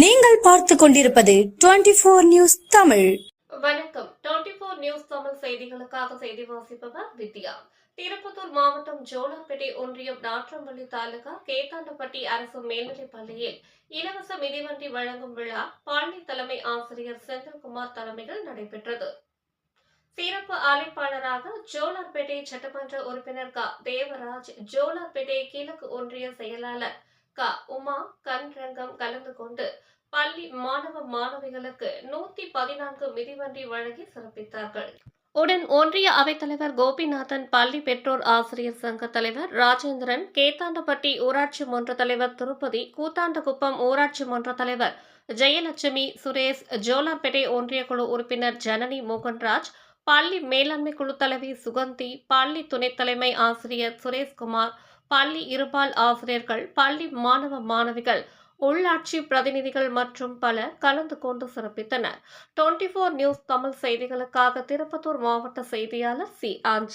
நீங்கள் பார்த்து கொண்டிருப்பது டுவெண்டி போர் நியூஸ் தமிழ். வணக்கம். டுவெண்டி போர் நியூஸ் தமிழ் செய்திகளுக்காக செய்தி வாசிப்பவர் வித்யா. திருப்பத்தூர் மாவட்டம் ஜோலார்பேட்டை ஒன்றியம் நாற்றம்பள்ளி தாலுகா கேத்தாண்டப்பட்டி அரசு மேல்நிலைப் பள்ளியில் இலவச மிதிவண்டி வழங்கும் விழா பள்ளி தலைமை ஆசிரியர் செந்தில்குமார் தலைமையில் நடைபெற்றது. சிறப்பு அழைப்பாளராக ஜோலார்பேட்டை சட்டமன்ற உறுப்பினர் க. தேவராஜ் ஜோலார்பேட்டை கிழக்கு ஒன்றிய செயலாளர் க உமா கண்ரங்கம் கலந்து கொண்டு பள்ளி மாணவ மாணவிகளுக்கு நூத்தி பதினான்கு மிதிவண்டி வழங்கி சிறப்பித்தார்கள். உடன் ஒன்றிய அவைத்தலைவர் கோபிநாதன் பள்ளி பெற்றோர் ஆசிரியர் சங்க தலைவர் ராஜேந்திரன் கேத்தாண்டப்பட்டி ஊராட்சி மன்ற தலைவர் திருப்பதி கூத்தாண்டகுப்பம் ஊராட்சி மன்ற தலைவர் ஜெயலட்சுமி சுரேஷ் ஜோலார்பேட்டை ஒன்றிய குழு உறுப்பினர் ஜனனி மோகன்ராஜ் பள்ளி மேலாண்மை குழு தலைவி சுகந்தி பள்ளி துணைத் தலைமை ஆசிரியர் சுரேஷ்குமார் பள்ளி இருபால் ஆசிரியர்கள் பள்ளி மாணவ மாணவிகள் உள்ளாட்சி பிரதிநிதிகள் மற்றும் பலர் கலந்து கொண்டு சிறப்பித்தனர். டுவெண்டி ஃபோர் நியூஸ் தமிழ் செய்திகளுக்காக திருப்பத்தூர் மாவட்ட செய்தியாளர் சி. ஆஞ்சி